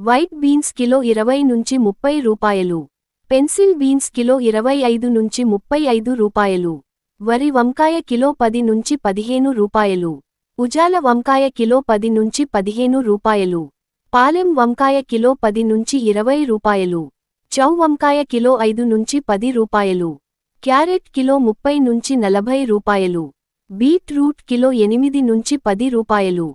White beans kilo ఇరవై నుంచి ముప్పై రూపాయలు. పెన్సిల్ బీన్స్ కిలో ఇరవై ఐదు నుంచి ముప్పై ఐదు రూపాయలు. వరి వంకాయ కిలో పది నుంచి పదిహేను రూపాయలు. ఉజాల వంకాయ కిలో పది నుంచి పదిహేను రూపాయలు. పాలెం వంకాయ కిలో పది నుంచి ఇరవై రూపాయలు. చౌ వంకాయ కిలో ఐదు నుంచి పది రూపాయలు. క్యారెట్ కిలో ముప్పై నుంచి నలభై రూపాయలు. బీట్రూట్ కిలో ఎనిమిది నుంచి పది రూపాయలు.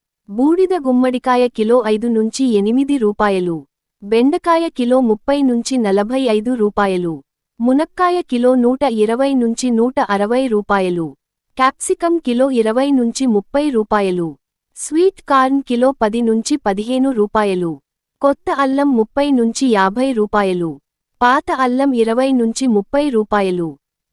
బూడిద గుమ్మడికాయ కిలో ఐదు నుంచి ఎనిమిది రూపాయలు. బెండకాయ కిలో ముప్పై నుంచి నలభై ఐదు రూపాయలు. మునక్కాయ కిలో నూట ఇరవై నుంచి నూట అరవై రూపాయలు. క్యాప్సికం కిలో ఇరవై నుంచి ముప్పై రూపాయలు. స్వీట్ కార్న్ కిలో పది నుంచి పదిహేను రూపాయలు. కొత్త అల్లం ముప్పై నుంచి యాభై రూపాయలు. పాత అల్లం ఇరవై నుంచి ముప్పై రూపాయలు.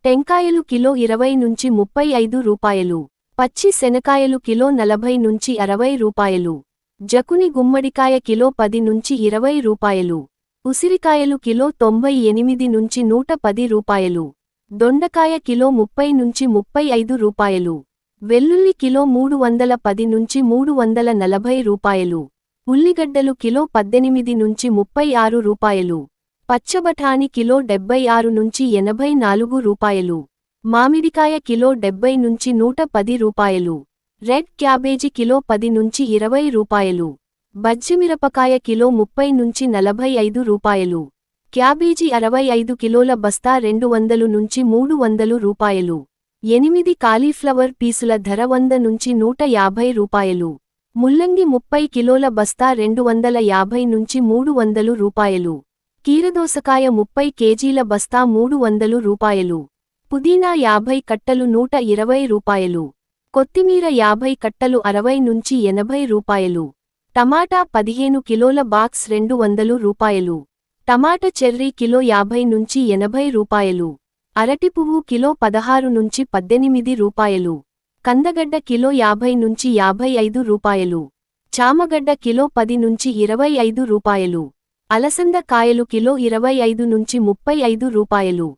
టెంకాయలు కిలో ఇరవై నుంచి ముప్పై ఐదు రూపాయలు. పచ్చి శనకాయలు కిలో నలభై నుంచి అరవై రూపాయలు. జకుని గుమ్మడికాయ కిలో పది నుంచి ఇరవై రూపాయలు. ఉసిరికాయలు కిలో తొంభై ఎనిమిది నుంచి నూట పది రూపాయలు. దొండకాయ కిలో ముప్పై నుంచి ముప్పై ఐదు రూపాయలు. వెల్లుల్లి కిలో మూడు వందల పది నుంచి మూడు వందల నలభై రూపాయలు. ఉల్లిగడ్డలు కిలో పద్దెనిమిది నుంచి ముప్పై ఆరు రూపాయలు. పచ్చబఠాని కిలో డెబ్బై ఆరు నుంచి ఎనభై నాలుగు రూపాయలు. మామిడికాయ కిలో డెబ్బై నుంచి నూట పది రూపాయలు. రెడ్ క్యాబేజీ కిలో పది నుంచి ఇరవై రూపాయలు. బజ్జిమిరపకాయ కిలో ముప్పై నుంచి నలభై ఐదు రూపాయలు. క్యాబేజీ అరవై ఐదు కిలోల బస్తా రెండు వందలు నుంచి మూడు వందలు రూపాయలు. ఎనిమిది కాలీఫ్లవర్ పీసుల ధర వంద నుంచి నూట యాభై రూపాయలు. ముల్లంగి ముప్పై కిలోల బస్తా రెండు వందల యాభై నుంచి మూడు వందలు రూపాయలు. కీరదోసకాయ ముప్పై కేజీల బస్తా మూడు వందలు రూపాయలు. పుదీనా యాభై కట్టలు నూట ఇరవై రూపాయలు. కొత్తిమీర యాభై కట్టలు అరవై నుంచి ఎనభై రూపాయలు. టమాటా పదిహేను కిలోల బాక్స్ రెండు వందలు రూపాయలు. టమాట చెర్రీ కిలో యాభై నుంచి ఎనభై రూపాయలు. అరటి పువ్వు కిలో పదహారు నుంచి పద్దెనిమిది రూపాయలు. కందగడ్డ కిలో యాభై నుంచి యాభై ఐదు రూపాయలు. చామగడ్డ కిలో పది నుంచి ఇరవై ఐదు రూపాయలు. అలసంద కాయలు కిలో ఇరవై ఐదు నుంచి ముప్పై ఐదు రూపాయలు.